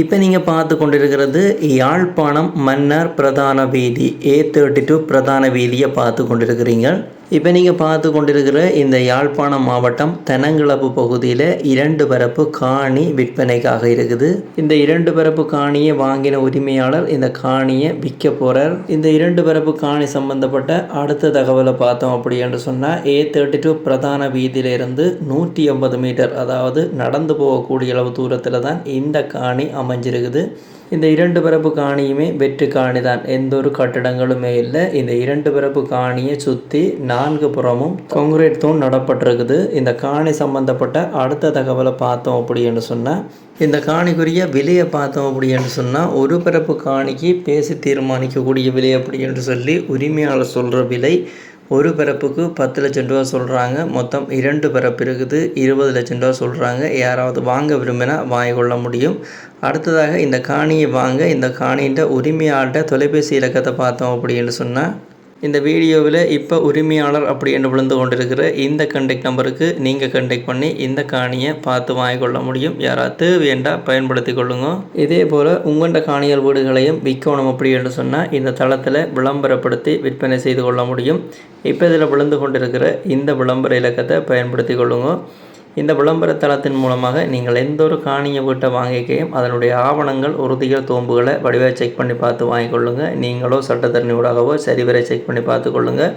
இப்போ நீங்கள் பார்த்து கொண்டிருக்கிறது யாழ்ப்பாணம் மன்னார் பிரதான வீதி ஏ தேர்ட்டி டூ பிரதான வீதியை பார்த்து கொண்டிருக்கிறீங்க. இப்போ நீங்கள் பார்த்து கொண்டிருக்கிற இந்த யாழ்ப்பாணம் மாவட்டம் தெனங்கிளப்பு பகுதியில் இரண்டு பரப்பு காணி விற்பனைக்காக இருக்குது. இந்த இரண்டு பரப்பு காணியை வாங்கின உரிமையாளர் இந்த காணியை விற்க போகிறார் இந்த இரண்டு பரப்பு காணி சம்பந்தப்பட்ட அடுத்த தகவலை பார்த்தோம் அப்படி என்று சொன்னால் ஏ தேர்ட்டி டூ பிரதான வீதியிலிருந்து நூற்றி ஐம்பது மீட்டர் அதாவது நடந்து போகக்கூடிய அளவு தூரத்தில் தான் இந்த காணி அமைஞ்சிருக்குது. இந்த இரண்டு பரப்பு காணியுமே வெற்று காணி தான். எந்த ஒரு கட்டிடங்களுமே இல்லை. இந்த இரண்டு பரப்பு காணியை சுற்றி நான்கு புறமும் கான்கிரீட் தூண் நடப்பட்டிருக்குது. இந்த காணி சம்பந்தப்பட்ட அடுத்த தகவலை பார்த்தோம் அப்படின்னு சொன்னால் இந்த காணிக்குரிய விலையை பார்த்தோம் அப்படின்னு சொன்னால் ஒரு பரப்பு காணிக்கு பேசி தீர்மானிக்கக்கூடிய விலை அப்படின்னு சொல்லி உரிமையாளர் சொல்கிற விலை ஒரு பிறப்புக்கு பத்து லட்சம் ரூபா சொல்கிறாங்க மொத்தம் இரண்டு பிறப்பு இருக்குது. இருபது லட்சம் ரூபா சொல்கிறாங்க யாராவது வாங்க விரும்பினா வாங்கி கொள்ள முடியும். அடுத்ததாக இந்த காணியை வாங்க. இந்த காணின்ற உரிமையாளர்கிட்ட தொலைபேசி இலக்கத்தை பார்த்தோம் அப்படின்னு சொன்னால் இந்த வீடியோவில் இப்போ உரிமையாளர் அப்படி என்று விழுந்து கொண்டிருக்கிற இந்த கண்டெக்ட் நம்பருக்கு நீங்கள் கண்டெக்ட் பண்ணி இந்த காணியை பார்த்து வாங்கிக்கொள்ள முடியும். யாராவது தேவையண்டா பயன்படுத்தி கொள்ளுங்க. இதே போல் உங்கள்கிட்ட காணியல் வீடுகளையும் விற்கணும் அப்படி என்று சொன்னால் இந்த தளத்தில் விளம்பரப்படுத்தி விற்பனை செய்து கொள்ள முடியும். இப்போ இதில் விழுந்து கொண்டிருக்கிற இந்த விளம்பர இலக்கத்தை பயன்படுத்தி கொள்ளுங்க. இந்த விளம்பரத்தளத்தின் மூலமாக நீங்கள் எந்த ஒரு காணியை வீட்டை வாங்கிக்கையும் அதனுடைய ஆவணங்கள் உறுதிகள் தோம்புகளை வடிவாக செக் பண்ணி பார்த்து வாங்கிக்கொள்ளுங்க. நீங்களோ சட்டத்தரணியூடாகவோ சரிவரை செக் பண்ணி பார்த்துக்கொள்ளுங்கள்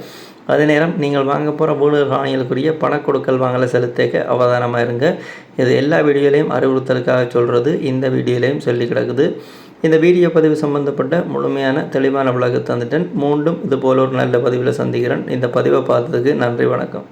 அதே நேரம் நீங்கள் வாங்க போகிற வீடு காணிகளுக்குரிய பணக்கொடுக்கல் வாங்கலை செலுத்தக்க அவதானமாக இருங்க. இது எல்லா வீடியோலையும் அறிவுறுத்தலுக்காக சொல்கிறது இந்த வீடியோலையும் சொல்லி கிடக்குது. இந்த வீடியோ பதிவு சம்பந்தப்பட்ட முழுமையான தெளிவான விளக்கு தந்துட்டேன். மீண்டும் இது போல ஒரு நல்ல பதிவில் சந்திக்கிறேன். இந்த பதிவை பார்த்ததுக்கு நன்றி வணக்கம்.